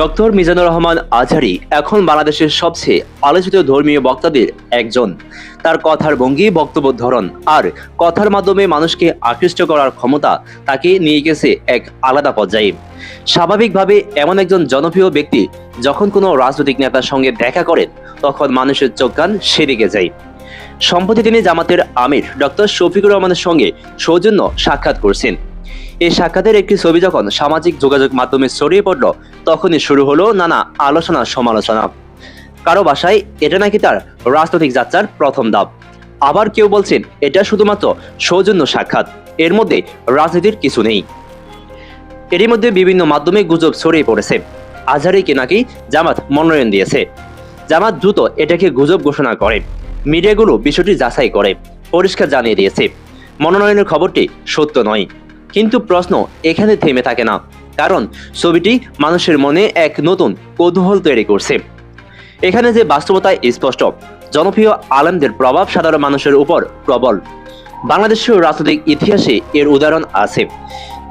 Doctor Mizanur Rahman Azhari এখন বাংলাদেশের সবচেয়ে আলোচিত ধর্মীয় বক্তাদের একজন। তার কথার ভঙ্গি, বক্তব্য, ধরন আর কথার মাধ্যমে মানুষকে আকৃষ্ট করার ক্ষমতা তাকে নিয়ে গেছে এক আলাদা পর্যায়ে। স্বাভাবিকভাবে এমন একজন জনপ্রিয় ব্যক্তি যখন কোনো রাজনৈতিক নেতার সঙ্গে দেখা করেন, তখন মানুষের চোখ কান সেদিকে যায়। সম্প্রতি তিনি জামাতের আমির ডক্টর শফিকুর রহমানের সঙ্গে সৌজন্য সাক্ষাৎ করছেন। এই সাক্ষাতের একটি ছবি যখন সামাজিক যোগাযোগ মাধ্যমে ছড়িয়ে পড়ল, তখনই শুরু হলো নানা আলোচনা সমালোচনা। কারও বাসায় এটা নাকি তার রাজনৈতিক যাত্রার প্রথম ধাপ। আবার কেউ বলছেন, এটা শুধুমাত্র সৌজন্য সাক্ষাৎ, এর মধ্যে রাজনীতির কিছু নেই। এরই মধ্যে বিভিন্ন মাধ্যমে গুজব ছড়িয়ে পড়েছে। আজহারিকে নাকি জামাত মনোনয়ন দিয়েছে। জামাত দ্রুত এটাকে গুজব ঘোষণা করে। মিডিয়াগুলো বিষয়টি যাচাই করে, পরিষ্কার জানিয়ে দিয়েছে। মনোনয়নের খবরটি সত্য নয়। কিন্তু প্রশ্ন এখানে থেমে থাকে না, কারণ ছবিটি মানুষের মনে এক নতুন কৌতূহল তৈরি করছে। এখানে যে বাস্তবতা স্পষ্ট, জনপ্রিয় আলেমদের প্রভাব সাধারণ মানুষের উপর প্রবল। বাংলাদেশের রাজনৈতিক ইতিহাসে এর উদাহরণ আছে।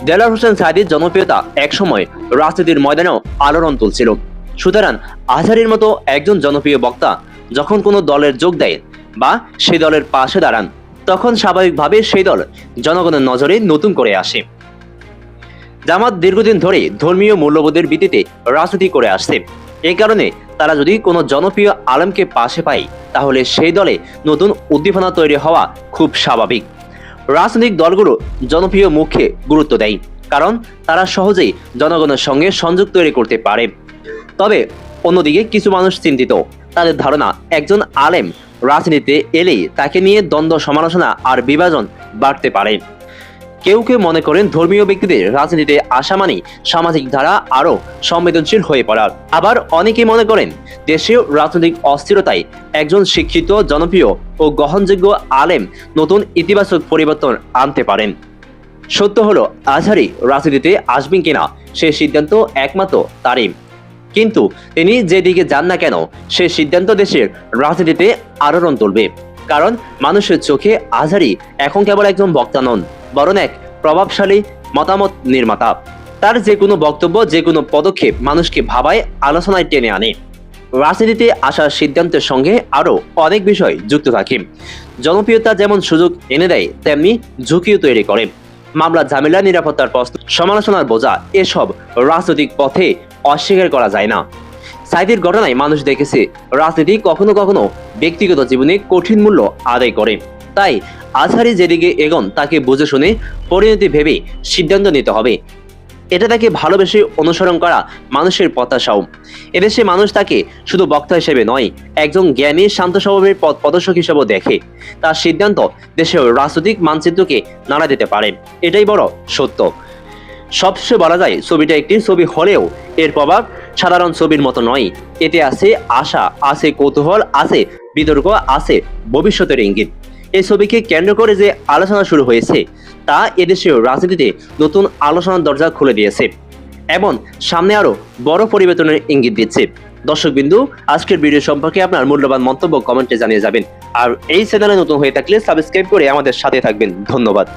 দেলার হোসেন সাইদির জনপ্রিয়তা একসময় রাজনীতির ময়দানেও আলোড়ন তুলছিল। সুতরাং আজহারির মতো একজন জনপ্রিয় বক্তা যখন কোনো দলের যোগ দেয় বা সেই দলের পাশে দাঁড়ান তখন স্বাভাবিকভাবে সেই দল জনগণের নজরে নতুন করে আসে। জামাত দীর্ঘদিন ধরে ধর্মীয় মূল্যবোধের ভিত্তিতে রাজনীতি করে আসছে। এই কারণে তারা যদি কোনো জনপ্রিয় আলেমকে পাশে পায়, তাহলে সেই দলে নতুন উদ্দীপনা তৈরি হওয়া খুব স্বাভাবিক। রাজনৈতিক দলগুলো জনপ্রিয় মুখে গুরুত্ব দেয়, কারণ তারা সহজেই জনগণের সঙ্গে সংযোগ তৈরি করতে পারে। তবে অন্যদিকে কিছু মানুষ চিন্তিত তাদের ধারণা। একজন আলেম রাজনীতিতে এলেই তাকে নিয়ে দ্বন্দ্ব, সমালোচনা আর বিভাজন বাড়তে পারে। কেউ কেউ মনে করেন ধর্মীয় ব্যক্তিদের রাজনীতিতে আসা মানেই সামাজিক ধারা আরও সংবেদনশীল হয়ে পড়া। আবার অনেকেই মনে করেন দেশীয় রাজনৈতিক অস্থিরতায় একজন শিক্ষিত, জনপ্রিয় ও গ্রহণযোগ্য আলেম নতুন ইতিবাচক পরিবর্তন আনতে পারেন। সত্য হলো, আজহারি রাজনীতিতে আসবেন কিনা সে সিদ্ধান্ত একমাত্র তারই। কিন্তু তিনি যেদিকে যান না কেন, সে সিদ্ধান্ত দেশের রাজনীতিতে আলোড়ন তুলবে। কারণ মানুষের চোখে আজহারি এখন কেবল একজন বক্তা নন, বরং এক প্রভাবশালী মতামত নির্মাতা। তার যে কোনো বক্তব্য যে কোনো পদক্ষেপ মানুষকে ভাবায়, আলোচনায় টেনে আনে। রাজনীতিতে আসার সিদ্ধান্তের সঙ্গে আরও অনেক বিষয় যুক্ত থাকে। জনপ্রিয়তা যেমন সুযোগ এনে দেয়, তেমনি ঝুঁকিও তৈরি করে। মামলা, ঝামেলা, নিরাপত্তার প্রশ্ন, সমালোচনার বোঝা, এসব রাজনৈতিক পথে অস্বীকার করা যায় না। সাইদের ঘটনায় মানুষ দেখেছে, রাজনীতি কখনো কখনো ব্যক্তিগত জীবনে কঠিন মূল্য আদায় করে। তাই আজহারি যেদিকে এগোন, তাকে বুঝে শুনে পরিণতি ভেবে সিদ্ধান্ত নিতে হবে। এটা তাকে ভালোবেসে অনুসরণ করা মানুষের প্রত্যাশাও। এদেশে মানুষ তাকে শুধু বক্তা হিসেবে নয়, একজন জ্ঞানী, শান্ত স্বভাবের পথ প্রদর্শক হিসেবেও দেখে। তার সিদ্ধান্ত দেশের রাজনৈতিক মানচিত্রকে নাড়া দিতে পারে। এটাই বড় সত্য। সবশেষে বলা যায় ছবিটা একটি ছবি হলেও এর প্রভাব সাধারণ ছবির মতো নয়। এতে আছে আশা, আছে কৌতূহল, আছে বিতর্ক, আছে ভবিষ্যতের ইঙ্গিত। এই ছবিকে কেন্দ্র করে যে আলোচনা শুরু হয়েছে, তা এদেশের রাজনীতিতে নতুন আলোচনার দরজা খুলে দিয়েছে এবং সামনে আরও বড় পরিবর্তনের ইঙ্গিত দিচ্ছে। দর্শকবিন্দু, আজকের ভিডিও সম্পর্কে আপনার মূল্যবান মন্তব্য কমেন্টে জানিয়ে যাবেন। আর এই চ্যানেলে নতুন হয়ে থাকলে সাবস্ক্রাইব করে আমাদের সাথে থাকবেন। ধন্যবাদ।